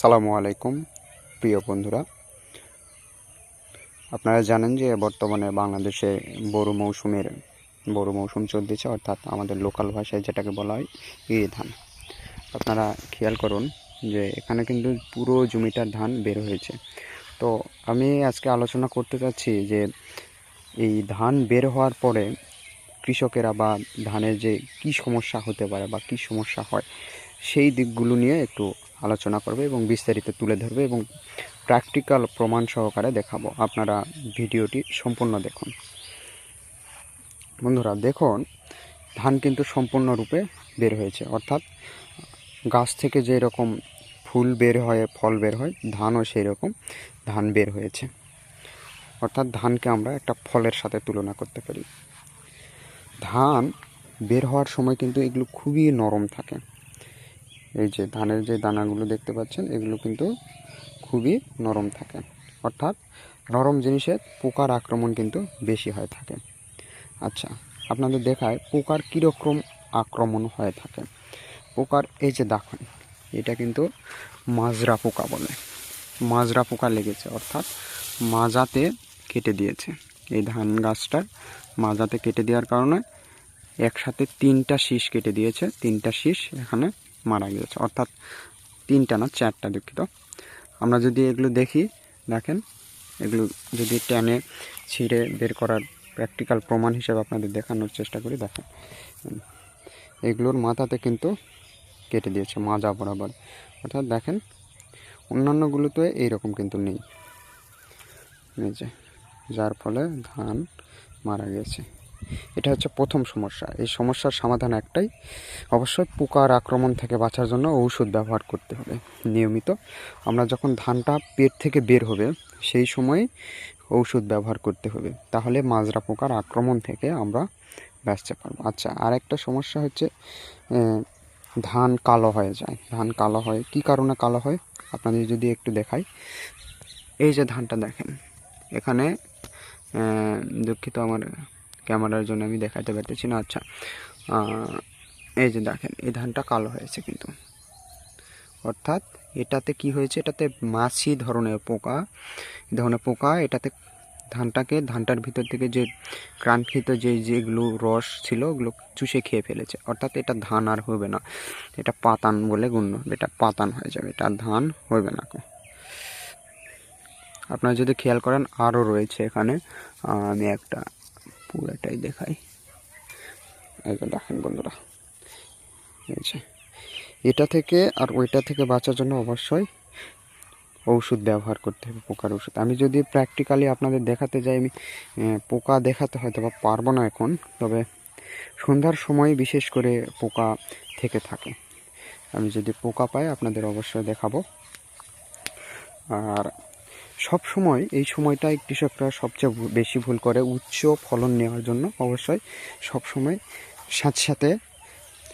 সালামু আলাইকুম, প্রিয় বন্ধুরা। আপনারা জানেন যে বর্তমানে বাংলাদেশে বড় মৌসুমের, বড় মৌসুম চলতেছে, অর্থাৎ আমাদের লোকাল ভাষায় যেটাকে বলা হয় ইরি ধান। আপনারা খেয়াল করুন যে এখানে কিন্তু পুরো জমিটার ধান বের হয়েছে। তো আমি আজকে আলোচনা করতে চাচ্ছি যে এই ধান বের হওয়ার পরে কৃষকেরা বা ধানের যে কি সমস্যা হতে পারে বা কি সমস্যা হয়, সেই দিকগুলো নিয়ে একটু আলোচনা করবে এবং বিস্তারিত তুলে ধরবে এবং প্র্যাকটিক্যাল প্রমাণ সহকারে দেখাবো। আপনারা ভিডিওটি সম্পূর্ণ দেখুন। বন্ধুরা, দেখুন, ধান কিন্তু সম্পূর্ণরূপে বের হয়েছে। অর্থাৎ গাছ থেকে যে রকম ফুল বের হয়, ফল বের হয়, ধানও সেই রকম ধান বের হয়েছে। অর্থাৎ ধানকে আমরা একটা ফলের সাথে তুলনা করতে পারি। ধান বের হওয়ার সময় কিন্তু এগুলো খুবই নরম থাকে। এই যে ধানের যে দানাগুলো দেখতে পাচ্ছেন, এগুলো কিন্তু খুবই নরম থাকে। অর্থাৎ নরম জিনিসের পোকার আক্রমণ কিন্তু বেশি হয়ে থাকে। আচ্ছা আপনাদের দেখায় পোকার কীরকম আক্রমণ হয়ে থাকে। পোকার এই যে দেখেন, এটা কিন্তু মাজরা পোকা বলে। মাজরা পোকা লেগেছে, অর্থাৎ মাজাতে কেটে দিয়েছে। এই ধান গাছটার মাজাতে কেটে দেওয়ার কারণে একসাথে তিনটা শীষ কেটে দিয়েছে। তিনটা শীষ এখানে মারা গিয়েছে। অর্থাৎ তিনটা না চারটা দুঃখিত। আমরা যদি এগুলো দেখি, দেখেন, এগুলো যদি টেনে ছিঁড়ে বের করার প্র্যাকটিক্যাল প্রমাণ হিসেবে আপনাদের দেখানোর চেষ্টা করি, দেখেন। এগুলোর মাথাতে কিন্তু কেটে দিয়েছে, মাজা বরাবর। অর্থাৎ দেখেন, অন্যান্যগুলোতে এইরকম কিন্তু নেই। যার ফলে ধান মারা গেছে এটা হচ্ছে প্রথম সমস্যা। এই সমস্যার সমাধান একটাই অবশ্যই পোকার আক্রমণ থেকে বাঁচার জন্য ঔষধ ব্যবহার করতে হবে, নিয়মিত। আমরা যখন ধানটা পেট থেকে বের হবে, সেই সময় ঔষধ ব্যবহার করতে হবে। তাহলে মাজরা পোকার আক্রমণ থেকে আমরা বাঁচতে পারব। আচ্ছা আর একটা সমস্যা হচ্ছে ধান কালো হয়ে যায়। ধান কালো হয়, কি কারণে কালো হয়? আপনাদের যদি একটু দেখাই। এই যে ধানটা দেখেন, এখানে দুঃখিত আমার ক্যামেরার জন্য আমি দেখাতে পারতেছি না। আচ্ছা এই যে দেখেন, এই ধানটা কালো হয়েছে কিন্তু। অর্থাৎ এটাতে কি হয়েছে? এটাতে মাছি ধরনের পোকা ধরনের পোকা, এটাতে ধানটাকে, ধানটার ভিতর থেকে যে ক্রান্তিত যে যেগুলো রস ছিল, ওগুলো চুষে খেয়ে ফেলেছে। অর্থাৎ এটা ধান আর হবে না। এটা পাতান বলে গণ্য। এটা পাতান হয়ে যাবে। এটা ধান হবে না আপনারা যদি খেয়াল করেন, আরও রয়েছে এখানে আমি একটা পুরোটাই দেখাই। দেখেন বন্ধুরা যে। এটা থেকে আর ওইটা থেকে বাঁচার জন্য অবশ্যই ওষুধ ব্যবহার করতে হবে, পোকার ওষুধ আমি যদি প্র্যাকটিক্যালি আপনাদের দেখাতে যাই, আমি পোকা দেখাতে হয়তো বা পারব না এখন, তবে সন্ধ্যার সময় বিশেষ করে পোকা থেকে থাকে। আমি যদি পোকা পাই, আপনাদের অবশ্যই দেখাবো। আর সব সময় এই সময়টায় কৃষকরা সবচেয়ে বেশি ভুল করে উচ্চ ফলন নেওয়ার জন্য অবশ্যই সব সময় সাথে সাথে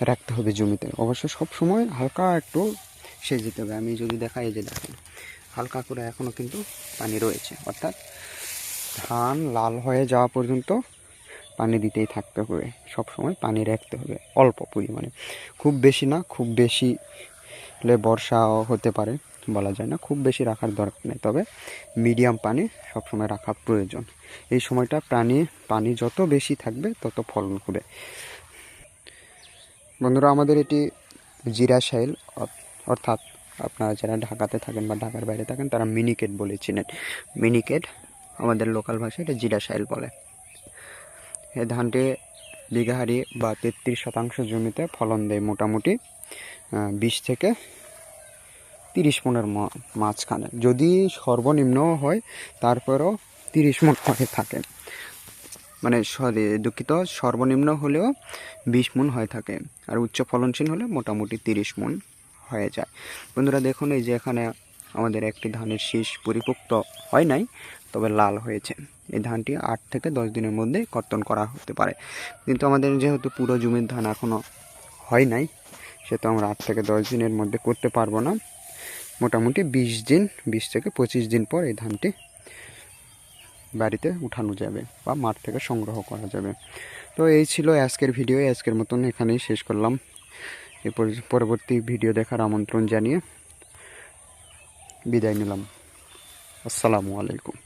রাখতে হবে জমিতে। অবশ্যই সব সময় হালকা একটু সেচ দিতে হবে। আমি যদি দেখাই যে দেখেন, হালকা করে এখনও কিন্তু পানি রয়েছে। অর্থাৎ ধান লাল হয়ে যাওয়া পর্যন্ত পানি দিতেই থাকতে হবে। সব সময় পানি রাখতে হবে অল্প পরিমাণে। খুব বেশি না, খুব বেশি হলে বর্ষাও হতে পারে। বলা যায় না, খুব বেশি রাখার দরকার নেই। তবে মিডিয়াম পানি সবসময় রাখা প্রয়োজন। এই সময়টা প্রাণী, পানি যত বেশি থাকবে, তত ফলন হবে। বন্ধুরা, আমাদের এটি জিরা শাইল অর্থাৎ আপনারা যারা ঢাকাতে থাকেন বা ঢাকার বাইরে থাকেন, তারা মিনিকেট বলে চিনেন। মিনিকেট আমাদের লোকাল ভাষায় এটা জিরা শাইল বলে। এই ধানটি বিঘাহারি বা তেত্রিশ শতাংশ জমিতে ফলন দেয় মোটামুটি বিশ থেকে তিরিশ মনের মাঝখানে। যদি সর্বনিম্ন হয়, তারপরেও তিরিশ মন হয়ে থাকে। মানে সরি, দুঃখিত, সর্বনিম্ন হলেও বিশ মন হয়ে থাকে। আর উচ্চ ফলনশীল হলে মোটামুটি তিরিশ মন হয়ে যায়। বন্ধুরা, দেখুন এই যে এখানে আমাদের একটি ধানের শীষ পরিপক্ত হয় নাই, তবে লাল হয়েছে। এই ধানটি আট থেকে দশ দিনের মধ্যে কর্তন করা হতে পারে। কিন্তু আমাদের যেহেতু পুরো জমির ধান এখনও হয় নাই সেটা আমরা আট থেকে দশ দিনের মধ্যে করতে পারব না। মোটামুটি বিশ দিন, বিশ থেকে পঁচিশ দিন পর এই ধানটি বাড়িতে উঠানো যাবে বা মাঠ থেকে সংগ্রহ করা যাবে। তো এই ছিল আজকের ভিডিও আজকের মতন এখানেই শেষ করলাম। এরপর পরবর্তী ভিডিও দেখার আমন্ত্রণ জানিয়ে বিদায় নিলাম। আসসালামু আলাইকুম।